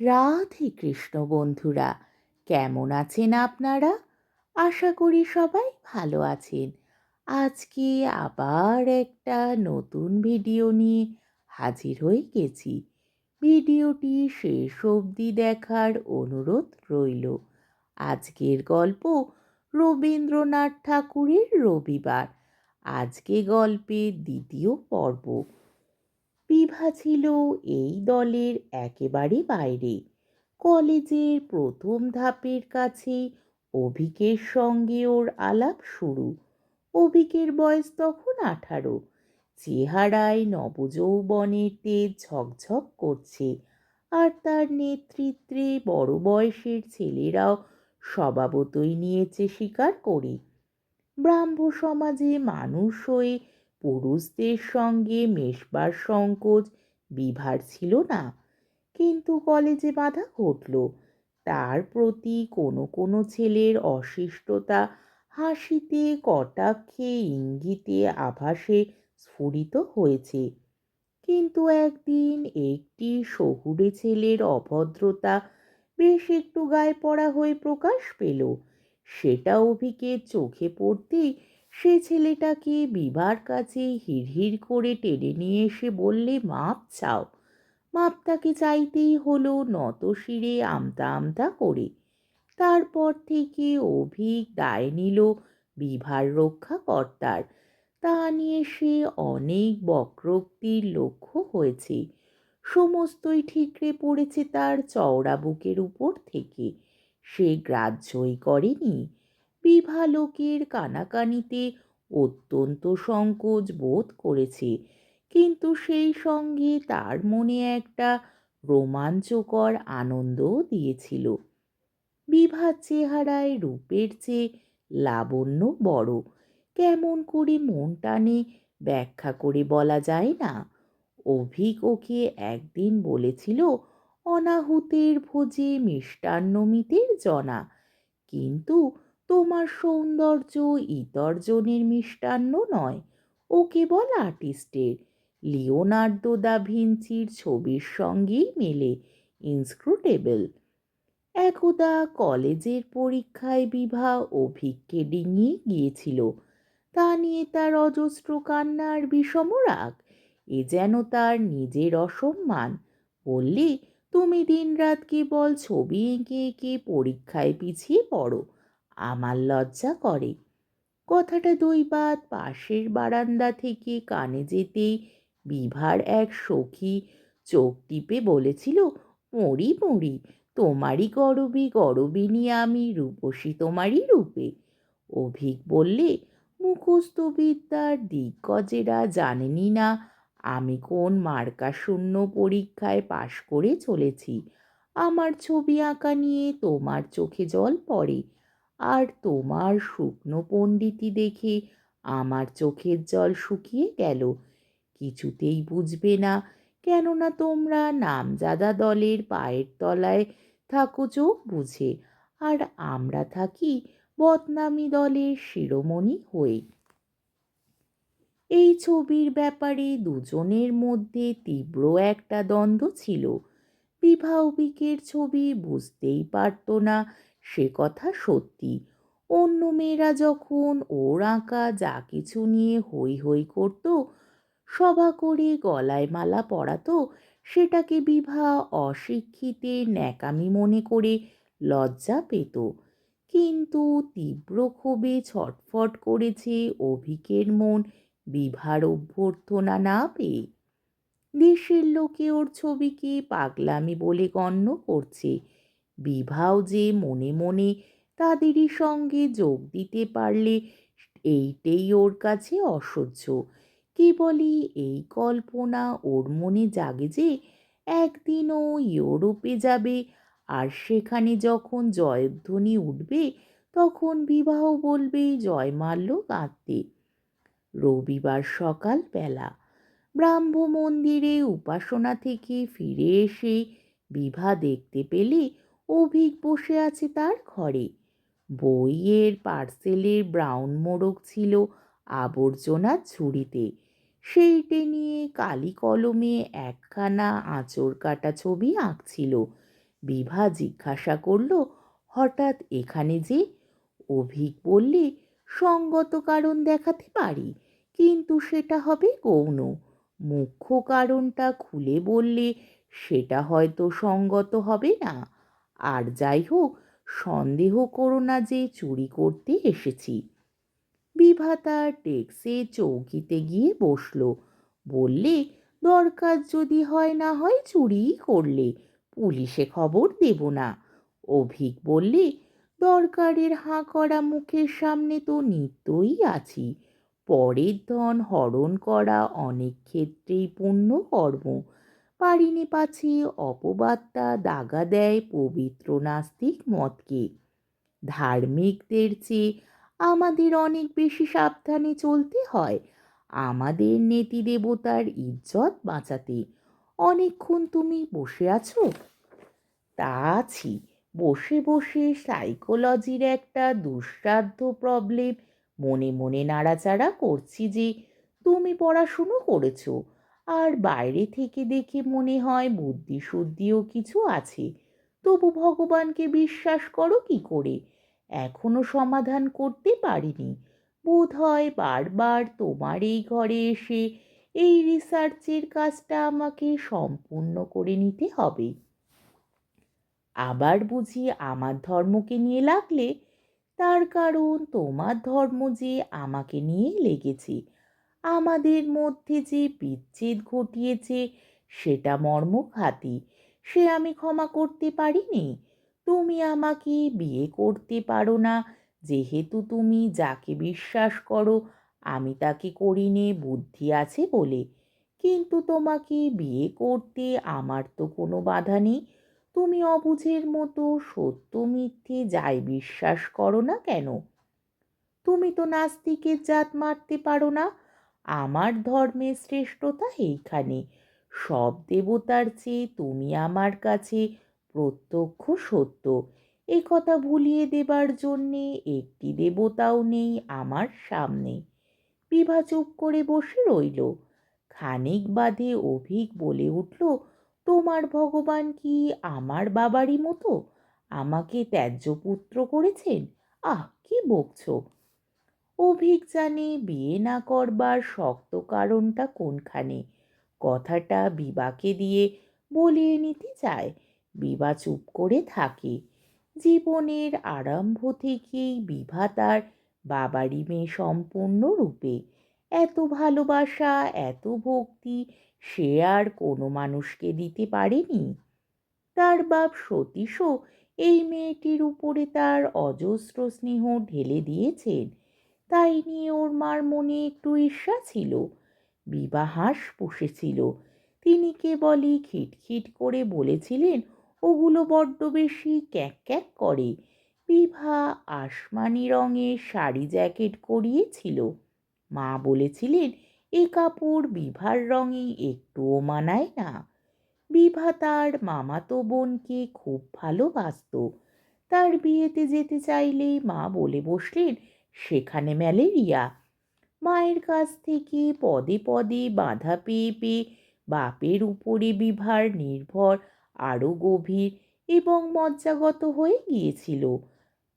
রাধে কৃষ্ণ বন্ধুরা, কেমন আছেন আপনারা? আশা করি সবাই ভালো আছেন। আজকে আবার একটা নতুন ভিডিও নিয়ে হাজির হয়ে গেছি। ভিডিওটি শেষ অবধি দেখার অনুরোধ রইল। আজকের গল্প রবীন্দ্রনাথ ঠাকুরের রবিবার। আজকে গল্পের দ্বিতীয় পর্ব। বিভা ছিল এই দলের একেবারে বাইরে। কলেজের প্রথম ধাপের কাছে অভিকের সঙ্গে ওর আলাপ শুরু। অভিকের বয়স তখন আঠারো। চেহারায় নবযৌবনের তেজ ঝকঝক করছে আর তার নেতৃত্বে বড় বয়সের ছেলেরাও স্বভাবতই নিয়েছে স্বীকার করে। ব্রাহ্ম সমাজে মানুষ হয়ে পুরুষদের সঙ্গে মেশবার সংকোচ বিভার ছিল না। কিন্তু কলেজে বাধা ঘটল। তার প্রতি কোনো কোনো ছেলের অশিষ্টতা, হাসিতে, কটাক্ষে ইঙ্গিতে আভাসে স্ফুরিত হয়েছে। কিন্তু একদিন একটি শহুরে ছেলের অভদ্রতা বেশ একটু গায়ে পড়া হয়ে প্রকাশ পেল। সেটা অভিকে চোখে পড়তেই সে ছেলেটাকে বিবার কাছে হিড়হিড় করে টেনে নিয়ে এসে বললে, মাপ চাও। মাপ তাকে চাইতেই হলো নত শিরে আমতা আমতা করে। তারপর থেকে অভিক দায় নিল বিভার রক্ষা কর্তার তা নিয়ে সে অনেক বক্রোক্তির লক্ষ্য হয়েছে। সমস্তই ঠিকরে পড়েছে তার চওড়া বুকের উপর থেকে। সে গ্রাহ্যই করেনি। বিভা লোকের কানাকানিতে অত্যন্ত সংকোচ বোধ করেছে। কিন্তু সেই সঙ্গে তার মনে একটা রোমাঞ্চকর আনন্দও দিয়েছিল। বিভার চেহারায় রূপের চেয়ে লাবণ্য বড়। কেমন করে মন টানে ব্যাখ্যা করে বলা যায় না। অভিক ওকে একদিন বলেছিল, অনাহুতের ভোজে মিষ্টান্নমিতের জনা। কিন্তু তোমার সৌন্দর্য ইতর্জনের মিষ্টান্ন নয়। ও কেবল আর্টিস্টের। লিওনার্দো দা ভিঞ্চির ছবির সঙ্গেই মেলে ইনস্ক্রুটেবল। একদা কলেজের পরীক্ষায় বিভা অভিককে ডিঙিয়ে গিয়েছিল। তা নিয়ে তার অজস্র কান্নার বিষম রাগ। এ যেন তার নিজের অসম্মান। বললে, তুমি দিনরাত কেবল ছবি এঁকে এঁকে পরীক্ষায় পিছিয়ে পড়ো। আমার লজ্জা করে। কথাটা দৈবাত পাশের বারান্দা থেকে কানে যেতেই বিভার এক সখী চোখ টিপে বলেছিল, মরি মরি, তোমারই গরবি গরবিনী আমি রূপসী তোমারই রূপে। অভিক বললে, মুখস্থ বিদ্যার দিগ্গজেরা জানেনি না আমি কোন মার্কা শূন্য পরীক্ষায় পাশ করে চলেছি। আমার ছবি আঁকা নিয়ে তোমার চোখে জল পড়ে। আর তোমার শুকনো পণ্ডিতি দেখে আমার চোখের জল শুকিয়ে গেল। কিছুতেই বুঝবে না, কেননা তোমরা নামজাদা দলের পায়ের তলায় থাকো চোখ বুঝে, আর আমরা থাকি বদনামি দলের শিরোমণি হয়ে। এই ছবির ব্যাপারে দুজনের মধ্যে তীব্র একটা দ্বন্দ্ব ছিল। বিভাবিকের ছবি বুঝতেই পারত না সে কথা সত্যি। অন্য মেয়েরা যখন ওর আঁকা যা কিছু নিয়ে হই হই করত সভা করে গলায় মালা পরাতো, সেটাকে বিভা অশিক্ষিতের ন্যাকামি মনে করে লজ্জা পেত। কিন্তু তীব্র ক্ষোভে ছটফট করেছে অভিকের মন বিভার অভ্যর্থনা না পেয়ে। দেশের লোকে ওর ছবিকে পাগলামি বলে গণ্য করছে। বিভাও যে মনে মনে তাদেরই সঙ্গে যোগ দিতে পারলে এইটেই ওর কাছে অসহ্য। কেবলই এই কল্পনা ওর মনে জাগে যে একদিন ও ইউরোপে যাবে আর সেখানে যখন জয়ধ্বনি উঠবে তখন বিবাহ বলবে জয়মাল্য গাঁথতে রবিবার সকাল বেলা ব্রাহ্ম মন্দিরে উপাসনা থেকে ফিরে এসে বিভা দেখতে পেলে অভিক বসে আছে তার ঘরে। বইয়ের পার্সেলের ব্রাউন মোড়ক ছিল আবর্জনার ছুরিতে। সেইটে নিয়ে কালি কলমে একখানা আঁচড় কাটা ছবি আঁকছিল। বিভা জিজ্ঞাসা করল, হঠাৎ এখানে যে? অভিক বললে, সঙ্গত কারণ দেখাতে পারি, কিন্তু সেটা হবে গৌণ। মুখ্য কারণটা খুলে বললে, সেটা হয়তো সঙ্গত হবে না। আর যাই হোক, সন্দেহ করো না যে চুরি করতে এসেছি। বিভা তার ডেস্কে চৌকিতে গিয়ে বসল। বললে, দরকার যদি হয় না হয় চুরিই করলে, পুলিশে খবর দেব না। অভিক বললে, দরকারের হাঁ করা মুখের সামনে তো নিত্যই আছি। পরের ধন হরণ করা অনেক ক্ষেত্রেই পুণ্য কর্ম পারিনি পাছে। অপবাদটা দাগা দেয় পবিত্র নাস্তিক মতকে। ধার্মিকদের চেয়ে আমাদের অনেক বেশি সাবধানে চলতে হয়। আমাদের নেতি দেবতার ইজ্জত বাঁচাতে। অনেকক্ষণ তুমি বসে আছো? তা আছি বসে বসে সাইকোলজির একটা দুঃসাধ্য প্রবলেম মনে মনে নাড়াচাড়া করছি যে, তুমি পড়াশুনো করেছ। আর বাইরে থেকে দেখে মনে হয় বুদ্ধি শুদ্ধিও কিছু আছে। তবু ভগবানকে বিশ্বাস করো কি করে? এখনও সমাধান করতে পারিনি। বোধ হয় বারবার তোমার এই ঘরে এসে এই রিসার্চের কাজটা আমাকে সম্পূর্ণ করে নিতে হবে। আবার বুঝি আমার ধর্মকে নিয়ে লাগলে? তার কারণ তোমার ধর্ম যে আমাকে নিয়ে লেগেছে। আমাদের মধ্যে যে বিচ্ছেদ ঘটিয়েছে, সেটা মর্মঘাতী। সে আমি ক্ষমা করতে পারিনি। তুমি আমাকে বিয়ে করতে পারো না। যেহেতু তুমি যাকে বিশ্বাস করো, আমি তাকে করিনে বুদ্ধি আছে বলে। কিন্তু তোমাকে বিয়ে করতে আমার তো কোনো বাধা নেই। তুমি অবুঝের মতো সত্য মিথ্যে যাই বিশ্বাস করো না কেন? তুমি তো নাস্তিকের জাত মারতে পারো না। আমার ধর্মের শ্রেষ্ঠতা এইখানে। সব দেবতার চেয়ে তুমি আমার কাছে প্রত্যক্ষ সত্য। এ কথা ভুলিয়ে দেবার জন্যে একটি দেবতাও নেই আমার সামনে। বিভা চুপ করে বসে রইল। খানিক বাদে অভিক বলে উঠল, তোমার ভগবান কি আমার বাবারই মতো? আমাকে ত্যায্য পুত্র করেছেন? আহ, কি বকছ? অভিক জানে বিয়ে না করবার শক্ত কারণটা কোনখানে? কথাটা বিবাকে দিয়ে বলিয়ে নিতে চায়। বিবা চুপ করে থাকে। জীবনের আরম্ভ থেকেই বিভা তার বাবারই মেয়ে সম্পূর্ণরূপে। এত ভালোবাসা, এত ভক্তি, সে আর কোনো মানুষকে দিতে পারেনি। তার বাপ সতীশও এই মেয়েটির উপরে তার অজস্র স্নেহ ঢেলে দিয়েছেন। তাই নিয়ে ওর মার মনে একটু ঈর্ষা ছিল। বিবাহাস পুষেছিল। তিনি কেবলই খিটখিট করে বলেছিলেন, ওগুলো বড্ড বেশি ক্যাক ক্যাক করে। বিভা আসমানি রঙের শাড়ি জ্যাকেট করিয়েছিল। মা বলেছিলেন, এ কাপড় বিভার রঙে একটুও মানায় না। বিভা তার মামাতো বোনকে খুব ভালোবাসত। তার বিয়েতে যেতে চাইলেই মা বলে বসলেন সেখানে ম্যালেরিয়া। মায়ের কাছ থেকে পদে পদে বাধা পেয়ে পেয়ে বাপের উপরে বিভার নির্ভর আরও গভীর এবং মজ্জাগত হয়ে গিয়েছিল।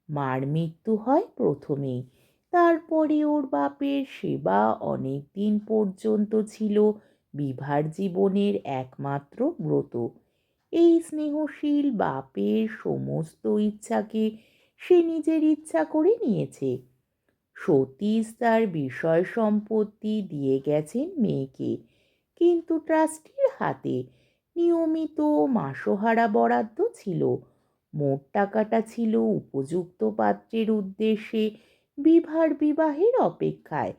মার মৃত্যু হয় প্রথমেই। তারপরে ওর বাপের সেবা অনেক দিন পর্যন্ত ছিল বিভার জীবনের একমাত্র ব্রত। এই স্নেহশীল বাপের সমস্ত ইচ্ছাকে সে নিজের ইচ্ছা করে নিয়েছে। সতীশ তার বিষয় সম্পত্তি দিয়ে গেছেন মেয়েকে। কিন্তু ট্রাস্টির হাতে নিয়মিত মাসোহারা বরাদ্দ ছিল। মোট টাকাটা ছিল উপযুক্ত পাত্রের উদ্দেশ্যে বিভার বিবাহের অপেক্ষায়।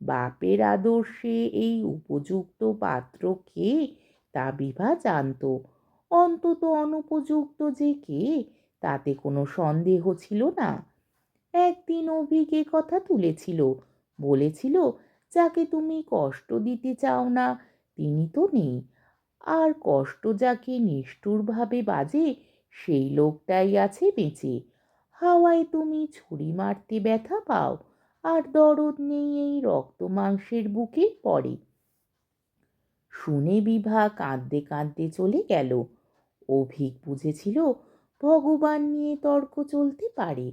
বাপের আদর্শে এই উপযুক্ত পাত্র কে তা বিভা জানত। অন্তত অনুপযুক্ত যে কে তাতে কোনো সন্দেহ ছিল না। একদিন অভিকে কথা তুলেছিল। বলেছিল, যাকে তুমি কষ্ট দিতে চাও না, তিনি তো নেই। আর কষ্ট যাকে নিষ্ঠুরভাবে বাজে, সেই লোকটাই আছে বেঁচে। হাওয়ায় তুমি ছুরি মারতে ব্যথা পাও, আর দরদ নেই এই রক্ত মাংসের বুকে পড়ে শুনে বিভা কাঁদতে কাঁদতে চলে গেল। অভিক বুঝেছিল, ভগবান নিয়ে তর্ক চলতে পারে।